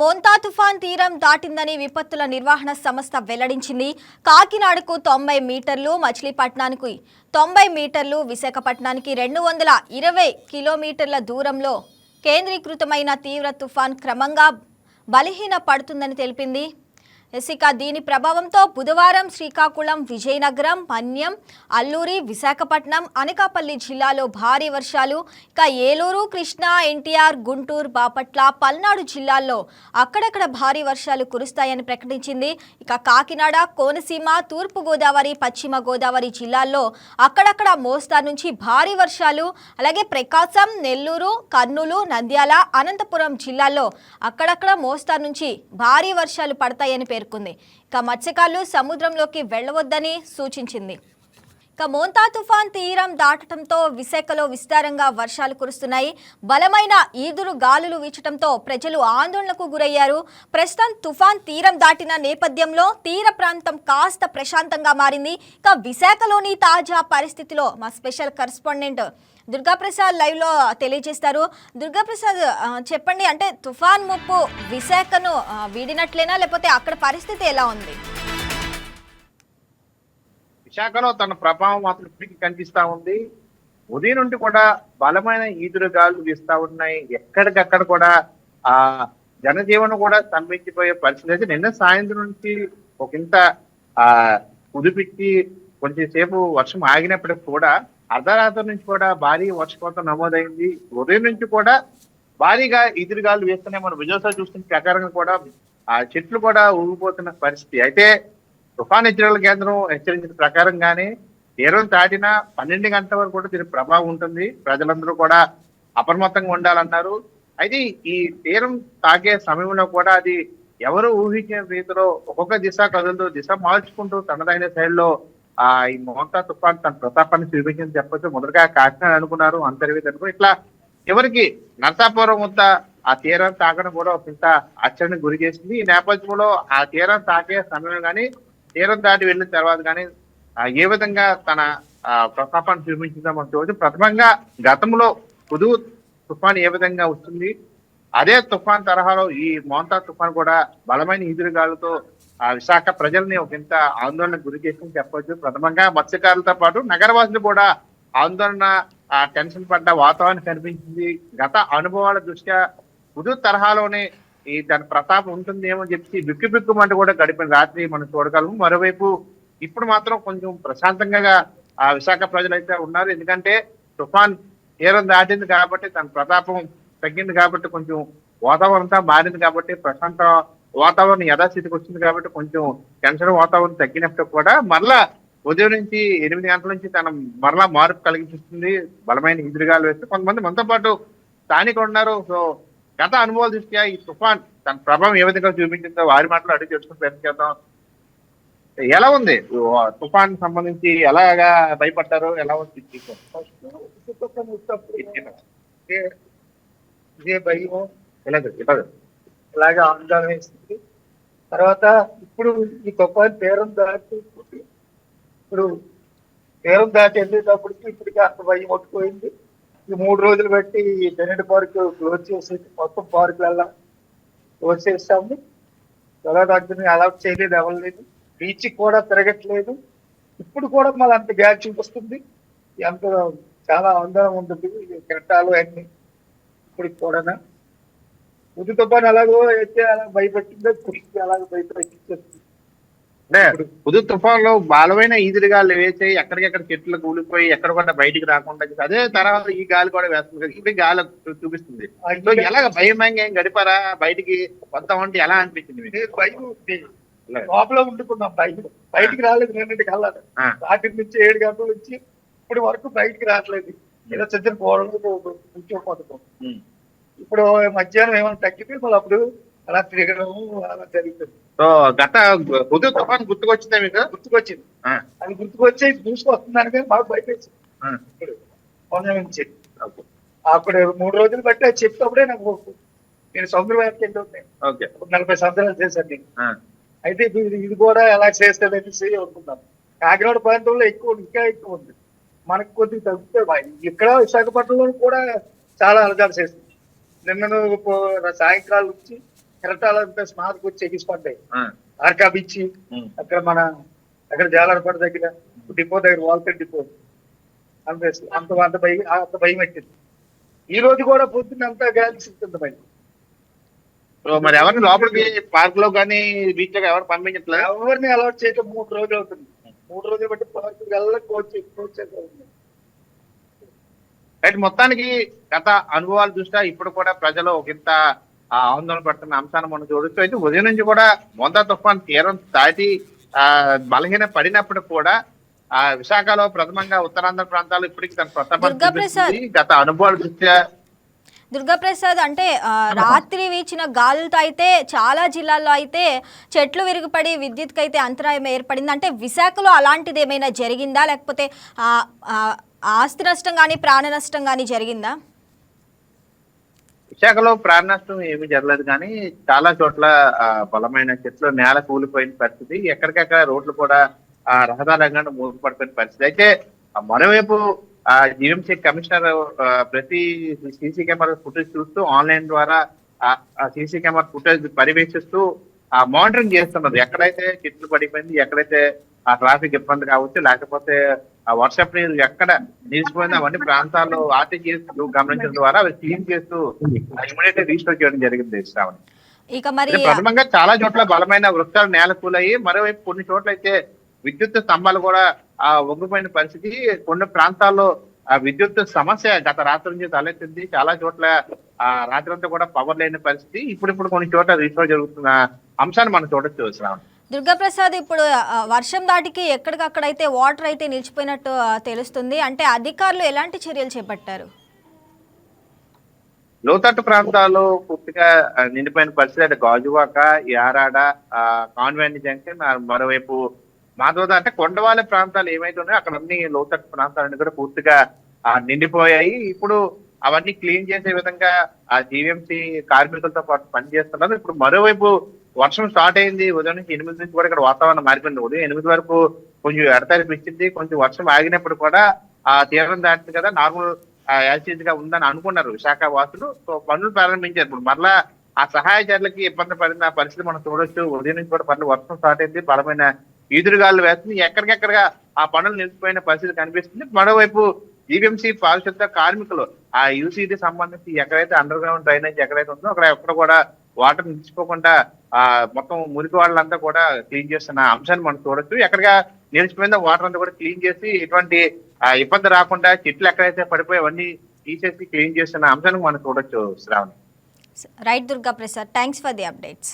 మోంతా తుఫాన్ తీరం దాటిందని విపత్తుల నిర్వహణ సంస్థ వెల్లడించింది. కాకినాడకు తొంభై మీటర్లు మచిలీపట్నానికి తొంభై మీటర్లు విశాఖపట్నానికి రెండు వందల ఇరవై కిలోమీటర్ల దూరంలో కేంద్రీకృతమైన తీవ్ర తుఫాన్ క్రమంగా బలహీన పడుతుందని తెలిపింది. ఇక దీని ప్రభావంతో బుధవారం శ్రీకాకుళం విజయనగరం మన్యం అల్లూరి విశాఖపట్నం అనకాపల్లి జిల్లాలో భారీ వర్షాలు. ఇక ఏలూరు కృష్ణా ఎన్టీఆర్ గుంటూరు బాపట్ల పల్నాడు జిల్లాల్లో అక్కడక్కడ భారీ వర్షాలు కురుస్తాయని ప్రకటించింది. ఇక కాకినాడ కోనసీమ తూర్పు గోదావరి పశ్చిమ గోదావరి జిల్లాల్లో అక్కడక్కడ మోస్తారు నుంచి భారీ వర్షాలు. అలాగే ప్రకాశం నెల్లూరు కర్నూలు నంద్యాల అనంతపురం జిల్లాల్లో అక్కడక్కడ మోస్తారు నుంచి భారీ వర్షాలు పడతాయని పేర్కొంది. ఇక మత్స్యకారులు సముద్రంలోకి వెళ్ళవద్దని సూచించింది. ఇక మోంతా తుఫాన్ తీరం దాటడంతో విశాఖలో విస్తారంగా వర్షాలు కురుస్తున్నాయి. బలమైన ఈదురు గాలులు వీచడంతో ప్రజలు ఆందోళనకు గురయ్యారు. ప్రస్తుతం తుఫాన్ తీరం దాటిన నేపథ్యంలో తీర ప్రాంతం కాస్త ప్రశాంతంగా మారింది. ఇక విశాఖలోని తాజా పరిస్థితిలో మా స్పెషల్ కరెస్పాండెంట్ దుర్గాప్రసాద్ లైవ్లో తెలియజేస్తారు. దుర్గాప్రసాద్ చెప్పండి అంటే తుఫాన్ ముప్పు విశాఖను వీడినట్లేనా? లేకపోతే అక్కడ పరిస్థితి ఎలా ఉంది? విశాఖలో తన ప్రభావం మాత్రం ఇప్పటికీ కనిపిస్తా ఉంది. ఉదయం నుండి కూడా బలమైన ఈదురు గాలు వీస్తా ఉన్నాయి. ఎక్కడికక్కడ కూడా ఆ జనజీవనం కూడా స్తంభించిపోయే పరిస్థితి అయితే నిన్న సాయంత్రం నుంచి ఒక ఇంత ఆ కుదిపిచ్చి కొంచెం సేపు వర్షం ఆగినప్పటికి కూడా అర్ధరాత్రి నుంచి కూడా భారీ వర్షపాతం నమోదైంది. ఉదయం నుంచి కూడా భారీగా ఎదురుగాలు వేస్తున్నాయి. మనం విజయసాయి చూస్తున్న ప్రకారంగా కూడా ఆ చెట్లు కూడా ఊగిపోతున్న పరిస్థితి. అయితే తుఫాన్ హెచ్చరికల కేంద్రం హెచ్చరించిన ప్రకారంగానే తీరం దాటిన పన్నెండు గంటల వరకు కూడా దీని ప్రభావం ఉంటుంది. ప్రజలందరూ కూడా అప్రమత్తంగా ఉండాలన్నారు. అయితే ఈ తీరం తాకే సమయంలో కూడా అది ఎవరు ఊహించిన రీతిలో ఒక్కొక్క దిశ కదులుతూ దిశ మార్చుకుంటూ తనదైన శైలిలో ఆ ఈ మోంతా తుఫాన్ తన ప్రతాపాన్ని చూపించింది చెప్పచ్చు. మొదటగా కాకినాడ అనుకున్నారు. అంతర్వేది అనుకున్నారు. ఇట్లా ఎవరికి నరసాపురం వద్ద ఆ తీరం తాకడం కూడా ఒక ఇంత ఆశ్చర్యం గురి చేసింది. ఈ నేపథ్యంలో ఆ తీరం తాకే సమయం కానీ తీరం దాటి వెళ్ళిన తర్వాత కానీ ఏ విధంగా తన ఆ, ప్రతాపాన్ని చూపించిందో మనం చూడవచ్చు ప్రథమంగా గతంలో పుదు తుఫాన్ ఏ విధంగా వస్తుంది? అదే తుఫాన్ తరహాలో ఈ మోంతా తుఫాన్ కూడా బలమైన ఈదురుగాలతో ఆ విశాఖ ప్రజల్ని ఒక ఇంత ఆందోళనకు గురి చేసింది చెప్పవచ్చు ప్రథమంగా మత్స్యకారులతో పాటు నగరవాసులు కూడా ఆందోళన ఆ టెన్షన్ పడ్డ వాతావరణం కనిపించింది. గత అనుభవాల దృష్ట్యా పుదు తరహాలోనే ఈ దాని ప్రతాపం ఉంటుందేమో చెప్పి బిక్కు బిక్కుమంట కూడా గడిపిన రాత్రి మనం చూడగలము. మరోవైపు ఇప్పుడు మాత్రం కొంచెం ప్రశాంతంగా ఆ విశాఖ ప్రజలు అయితే ఉన్నారు. ఎందుకంటే తుఫాన్ తీరం దాటింది కాబట్టి తన ప్రతాపం తగ్గింది కాబట్టి కొంచెం వాతావరణం మారింది కాబట్టి ప్రశాంత వాతావరణం యథాస్థితికి వచ్చింది కాబట్టి కొంచెం టెన్షన్ వాతావరణం తగ్గినప్పుడు కూడా మరలా ఉదయం నుంచి ఎనిమిది గంటల నుంచి తన మరలా మార్పు కలిగించిస్తుంది. బలమైన ఎదురుగాలు వేస్తే కొంతమంది మనతో పాటు స్థానిక ఉన్నారు. సో గత అనుభవాల దృష్ట్యా ఈ తుఫాన్ తన ప్రభావం ఏ విధంగా చూపించిందో వారి మాటలు అడిగి తెలుసుకుని ప్రయత్నం చేద్దాం. ఎలా ఉంది? తుఫాన్ సంబంధించి ఎలాగా భయపడ్డారు? ఎలా ఉంది? ఇదే భయమో ఇలాగే, ఇలాగే. అలాగే ఆందోళన వేస్తుంది తర్వాత ఇప్పుడు ఈ తుఫాన్ తీరం దాటి ఇప్పుడు తీరం దాటి వెళ్ళేటప్పటికి ఇప్పటికీ అంత భయం పట్టుకుపోయింది ఈ మూడు రోజులు బట్టి ఈ బెనెడ్ పార్క్ క్లోజ్ చేసేసి మొత్తం పార్కులల్లా క్లోజ్ చేస్తాము తర్వాత అర్థం అలౌట్ చేయలేదు ఎవరు బీచ్ కూడా తిరగట్లేదు. ఇప్పుడు కూడా మళ్ళీ అంత గ్యాప్ చూపిస్తుంది. ఎంత చాలా ఆందోళన ఉంటుంది. ఘట్టాలు అన్నీ ఇప్పుడు కూడా ఉది తుఫాన్ ఎలాగో అయితే అలా భయపెట్టిందో ఇప్పుడు అలాగ భయపెట్టించేస్తుంది అంటే పుదు తుఫాన్లో బలమైన ఈదురుగాలు వేసి ఎక్కడికెక్కడ చెట్లు కూలిపోయి ఎక్కడ కూడా బయటికి రాకుండా అదే తర్వాత ఈ గాలి కూడా వేస్తుంది కదా. ఇప్పుడు గాలి చూపిస్తుంది. సో ఎలాగ భయమంగా ఏం గడిపారా? బయటికి వద్దాం అంటే ఎలా అనిపించింది భయం ఉంది. లోపల ఉండుకున్నాం బయట బయటికి రాలేదు నిన్నటికి వెళ్ళాలి. రాత్రి నుంచి ఏడు గంటల నుంచి ఇప్పుడు వరకు బయటికి రావట్లేదు. ఏదో చిన్న కూరలు. ఇప్పుడు మధ్యాహ్నం ఏమైనా తగ్గితే మళ్ళీ అప్పుడు అలా తిరగడం అలా జరుగుతుంది. సో గత పుదు తుఫాన్ గుర్తుకొచ్చిందా మీకు? గుర్తుకొచ్చింది. అది గుర్తుకొచ్చి దూసుకొస్తుందని కానీ ఆ, ఇప్పుడు మొన్న నుంచి. అప్పుడు మూడు రోజులు బట్టి అది చెప్పినప్పుడే నాకు నేను సముద్రం వెళ్తూ ఉంటాను ఓకే. నలభై సంవత్సరాలు చేశాను నేను. అయితే ఇది ఇది కూడా ఎలా చేస్తుంది అనేసి అనుకున్నాను. కాకినాడ ప్రాంతంలో ఎక్కువ ఇంకా ఎక్కువ ఉంది. మనకు కొద్దిగా తగ్గితే బాయ్. ఇక్కడ విశాఖపట్నంలో కూడా చాలా అలజాలు చేస్తుంది నిన్న సాయంకాలం నుంచి కెరటాలంతా స్మార్ట్ వచ్చి ఎగిసిపడ్డాయి ఆర్కా ఉమ్. అక్కడ మన అక్కడ జాలర్పడ దగ్గర డిపో దగ్గర వాల్టర్ డిపో. అంత అంత అంత భయం అంత భయం పెట్టింది. ఈ రోజు కూడా పొద్దున్న అంతా గాలి సిద్ధం భయం సో మరి ఎవరిని లోపలికి పార్క్లో కానీ బీచ్లో ఎవరు పంపించట్లేదు? ఎవరిని అలవాటు చేయటం మూడు రోజులు అవుతుంది. మూడు రోజులు బట్టి పార్కు వెళ్ళ కోచ్ కోచ్ రైట్ మొత్తానికి గత అనుభవాల దృష్ట్యా ఇప్పుడు కూడా ప్రజలు ఒకంత ఆ, ఆందోళన పడుతున్న అంశాన్ని మనం చూడొచ్చు అయితే ఉదయం నుంచి కూడా మొందా తుఫాన్ తీరం దాటి ఆ బలహీన పడినప్పుడు కూడా ఆ విశాఖలో ప్రథమంగా ఉత్తరాంధ్ర ప్రాంతాలు ఇప్పటికి తన. చూపిస్తుంది. గత అనుభవాల దృష్ట్యా దుర్గాప్రసాద్ అంటే ఆ, రాత్రి వీచిన గాలులతో అయితే చాలా జిల్లాల్లో అయితే చెట్లు విరిగిపడి విద్యుత్కి అయితే అంతరాయం ఏర్పడింది. అంటే విశాఖలో అలాంటిది ఏమైనా జరిగిందా? లేకపోతే ఆస్తి నష్టం కానీ ప్రాణ నష్టం కానీ జరిగిందా? విశాఖలో ప్రాణ నష్టం ఏమీ జరగలేదు కానీ చాలా చోట్ల బలమైన చెట్లు నేల కూలిపోయిన పరిస్థితి. ఎక్కడికక్కడ రోడ్లు కూడా ఆ, రహదారి రంగాన్ని మూసిపడిపోయిన పరిస్థితి. అయితే ఆ, మరోవైపు ఆ జిఎంసీ కమిషనర్ ప్రతి సీసీ కెమెరా ఫుటేజ్ చూస్తూ ఆన్లైన్ ద్వారా ఆ సీసీ కెమెరా ఫుటేజ్ పర్యవేక్షిస్తూ ఆ మానిటరింగ్ చేస్తున్నారు. ఎక్కడైతే చెట్లు పడిపోయింది ఎక్కడైతే ఆ ట్రాఫిక్ ఇబ్బంది కావచ్చు లేకపోతే ఆ వర్షపు నీరు ఎక్కడ నిలిచిపోయింది అవన్నీ ప్రాంతాల్లో ఆర్టీజీఎస్ గమనించడం ద్వారా అవి క్లీన్ చేస్తూ ఇమీడియట్ రీస్టోర్ చేయడం జరిగింది శ్రావణి. ఇక మరి ప్రథమంగా చాలా చోట్ల బలమైన వృక్షాలు నేల కూలయ్యి మరోవైపు కొన్ని చోట్ల అయితే విద్యుత్ స్తంభాలు కూడా ఆ వంగిపోయిన పరిస్థితి కొన్ని ప్రాంతాల్లో ఆ విద్యుత్ సమస్య గత రాత్రి నుంచి తలెత్తింది. చాలా చోట్ల ఆ రాత్రి అంతా కూడా పవర్ లేని పరిస్థితి. ఇప్పుడు ఇప్పుడు కొన్ని చోట్ల రీస్టోర్ జరుగుతున్న అంశాన్ని మనం చూడొచ్చు శ్రావణి. దుర్గాప్రసాద్ ఇప్పుడు వర్షం దాటికి ఎక్కడికక్కడైతే వాటర్ అయితే నిలిచిపోయినట్టు తెలుస్తుంది. అంటే అధికారులు ఎలాంటి చర్యలు చేపట్టారు? లోతట్టు ప్రాంతాలు పూర్తిగా నిండిపోయిన పరిస్థితి అంటే గాజువాక యారాడ ఆ, కాన్వెంట్ జంక్షన్ మరోవైపు మాధవద అంటే కొండవాళ్ళ ప్రాంతాలు ఏమైతే ఉన్నాయో అక్కడ అన్ని లోతట్టు ప్రాంతాలన్నీ కూడా పూర్తిగా నిండిపోయాయి. ఇప్పుడు అవన్నీ క్లీన్ చేసే విధంగా ఆ జీవీఎంసీ కార్మికులతో పాటు పనిచేస్తున్నారు. ఇప్పుడు మరోవైపు వర్షం స్టార్ట్ అయింది. ఉదయం నుంచి ఎనిమిది నుంచి కూడా ఇక్కడ వాతావరణం మారిపోయింది ఉదయం ఎనిమిది వరకు కొంచెం ఎడతెరిపి ఇచ్చింది. కొంచెం వర్షం ఆగినప్పుడు కూడా ఆ తీరం దాటింది కదా. నార్మల్ యాసిడ్గా ఉందని అనుకున్నారు విశాఖ వాసులు. సో పనులు ప్రారంభించారు. ఇప్పుడు మరలా ఆ సహాయ చర్యలకి ఇబ్బంది పడిన పరిస్థితి మనం చూడొచ్చు. ఉదయం నుంచి కూడా పనులు వర్షం స్టార్ట్ అయింది. బలమైన ఈదురుగాలు వేస్తుంది. ఎక్కడికెక్కడగా ఆ పనులు నిలిచిపోయిన పరిస్థితి కనిపిస్తుంది. మరోవైపు జీవీఎంసీ పారిశుద్ధ కార్మికులు ఆ యూసీడీ సంబంధించి ఎక్కడైతే అండర్ గ్రౌండ్ డ్రైనేజ్ ఎక్కడైతే ఉందో అక్కడ ఎక్కడ కూడా వాటర్ నిలిచిపోకుండా ఆ మొత్తం మురికి వాళ్ళంతా కూడా క్లీన్ చేస్తున్న అంశాన్ని మనం చూడొచ్చు. ఎక్కడగా నిలిచిపోయిందో వాటర్ అంతా కూడా క్లీన్ చేసి ఎటువంటి ఇబ్బంది రాకుండా చెట్లు ఎక్కడైతే పడిపోయి అవన్నీ తీసేసి క్లీన్ చేస్తున్న అంశాన్ని మనం చూడొచ్చు Shravani. Right Durgaprasad thanks for the updates